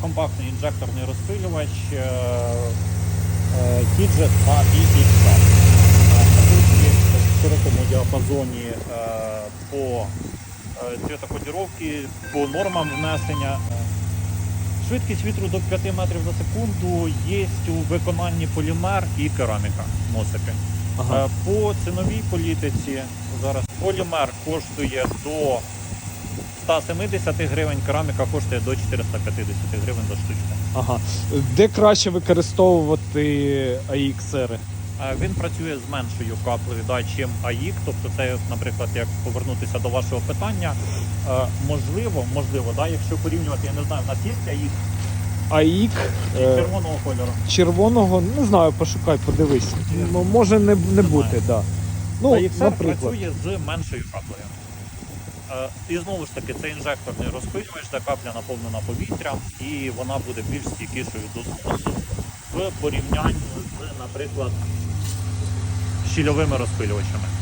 компактний інжекторний розпилювач е, е, AIX. Такий в широкому діапазоні е, по е, цвітокодіровки, по нормам внесення. Швидкість вітру до 5 метрів за секунду є у виконанні полімер і кераміка носики. Ага. Е, По ціновій політиці зараз полімер коштує до 170 гривень, кераміка коштує до 450 гривень за штучку. ага. Де краще використовувати AXR? Е, Він працює з меншою каплею, да, чим AIK, тобто це, наприклад, як повернутися до вашого питання, е, можливо, можливо, да, якщо порівнювати, я не знаю, в нас є AIK і е, червоного кольору. червоного, не знаю, пошукай, подивись. Ну, може не, не бути, да. Ну, AXR наприклад. працює з меншою каплею. Е, І знову ж таки, це інжекторний розпилювач, де капля наповнена повітрям, і вона буде більш стійкішою до зносу в порівнянні з, наприклад, щільовими розпилювачами.